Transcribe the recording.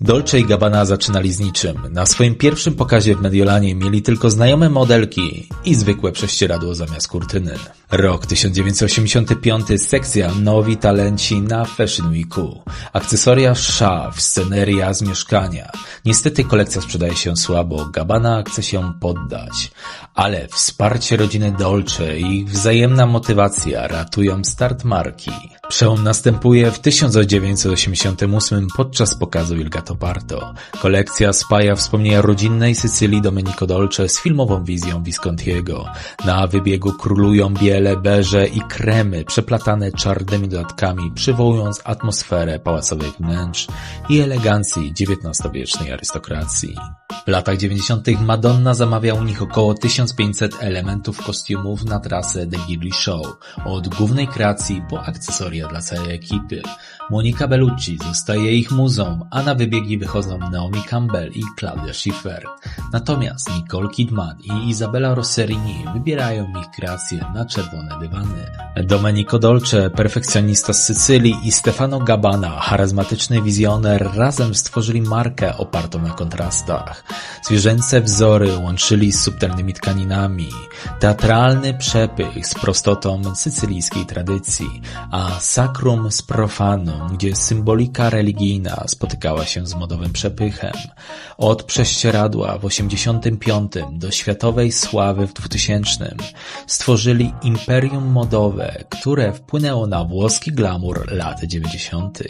Dolce i Gabbana zaczynali z niczym. Na swoim pierwszym pokazie w Mediolanie mieli tylko znajome modelki i zwykłe prześcieradło zamiast kurtyny. Rok 1985, sekcja Nowi Talenci na Fashion Weeku. Akcesoria szaf, sceneria z mieszkania. Niestety kolekcja sprzedaje się słabo, Gabbana chce się poddać. Ale wsparcie rodziny Dolce i wzajemna motywacja ratują start marki. Przełom następuje w 1988 podczas pokazu Il Gattopardo. Kolekcja spaja wspomnienia rodzinnej Sycylii Domenico Dolce z filmową wizją Viscontiego. Na wybiegu królują biele, beże i kremy przeplatane czarnymi dodatkami, przywołując atmosferę pałacowych wnętrz i elegancji XIX-wiecznej arystokracji. W latach 90. Madonna zamawia u nich około 1500 elementów kostiumów na trasę The Ghibli Show, od głównej kreacji po akcesoria dla całej ekipy. Monika Bellucci zostaje ich muzą, a na wybiegi wychodzą Naomi Campbell i Claudia Schiffer. Natomiast Nicole Kidman i Isabella Rossellini wybierają ich kreacje na czerwone dywany. Domenico Dolce, perfekcjonista z Sycylii i Stefano Gabbana, charyzmatyczny wizjoner, razem stworzyli markę opartą na kontrastach. Zwierzęce wzory łączyli z subtelnymi tkaninami, teatralny przepych z prostotą sycylijskiej tradycji, a sacrum z profanum, gdzie symbolika religijna spotykała się z modowym przepychem. Od prześcieradła w 85 do światowej sławy w 2000 stworzyli imperium modowe, które wpłynęło na włoski glamour lat 90.